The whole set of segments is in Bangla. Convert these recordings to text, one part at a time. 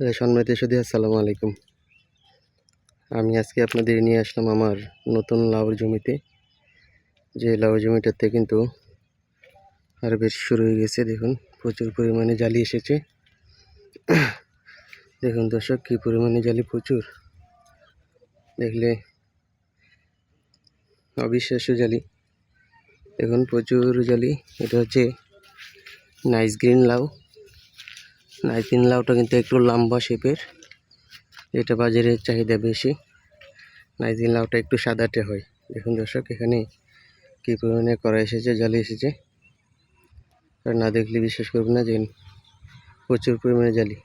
সম্মানিত সুদী আসসালামু আলাইকুম। আমি আজকে আপনাদের নিয়ে আসলাম আমার নতুন লাউর জমিতে। যে লাউ জমিটাতে কিন্তু হারভেস্ট শুরু হয়ে গেছে, দেখুন, প্রচুর পরিমাণে জালি এসেছে। দেখুন দর্শক, কী পরিমাণে জালি, প্রচুর। দেখলে অবিশ্বাস্য জালি। দেখুন, প্রচুর জালি। এটা হচ্ছে নাইস গ্রিন লাউ। নাইস লাউটা কিন্তু একটু লম্বা শেপের এটা বাজারে চাহিদা বেশি। নাইস লাউটা একটু সাদাটে হয়। দেখুন দর্শক, এখানে কী পরিমাণে করা এসেছে, জালি এসেছে। না দেখলে বিশ্বাস করবেন না যে প্রচুর পরিমাণে জালি।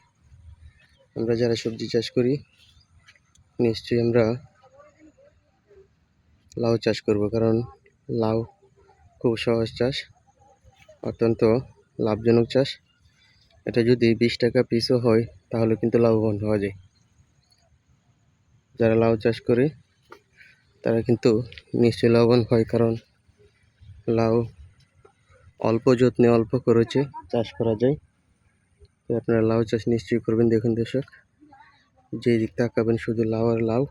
আমরা যারা সবজি চাষ করি, নিশ্চয়ই আমরা লাউ চাষ করব, কারণ লাউ খুব সহজ চাষ, অত্যন্ত লাভজনক চাষ। এটা যদি বিশ টাকা পিসও হয়, তাহলে কিন্তু লাভবান হওয়া যায়। যারা লাউ চাষ করে, তারা কিন্তু নিশ্চয়ই লাভবান হয়, কারণ লাউ অল্প যত্নে অল্প খরচে চাষ করা যায়। তো আপনারা লাউ চাষ নিশ্চয়ই করবেন, দেখুন দর্শক। যে দিক তাকাবেন, শুধু লাউ আর লাউ,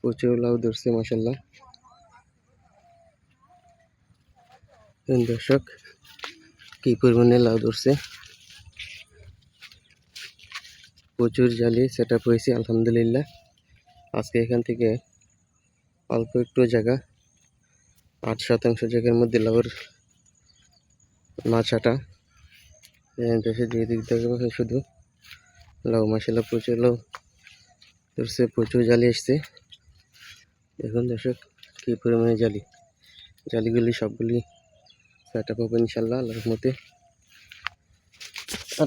প্রচুর লাউ ধরছে মাসাল্লাহ দর্শক, কি পরিমাণে লাউ ধরছে। প্রচুর জালি সেট আপ হয়েছে, আলহামদুলিল্লাহ। আজকে এখান থেকে অল্প একটু জায়গা, আট শতাংশ জায়গার মধ্যে লাউর মাছাটা। দেশে দিক থেকে শুধু লাউ মাসাল্লাহ প্রচুর, লাউ ধরছে, প্রচুর জালি এসছে দেখুন দর্শক, কী পরিমাণে জালি জালিগুলি সবগুলি সেট আপ হবে ইনশাল্লাহ, আল্লাহর মতে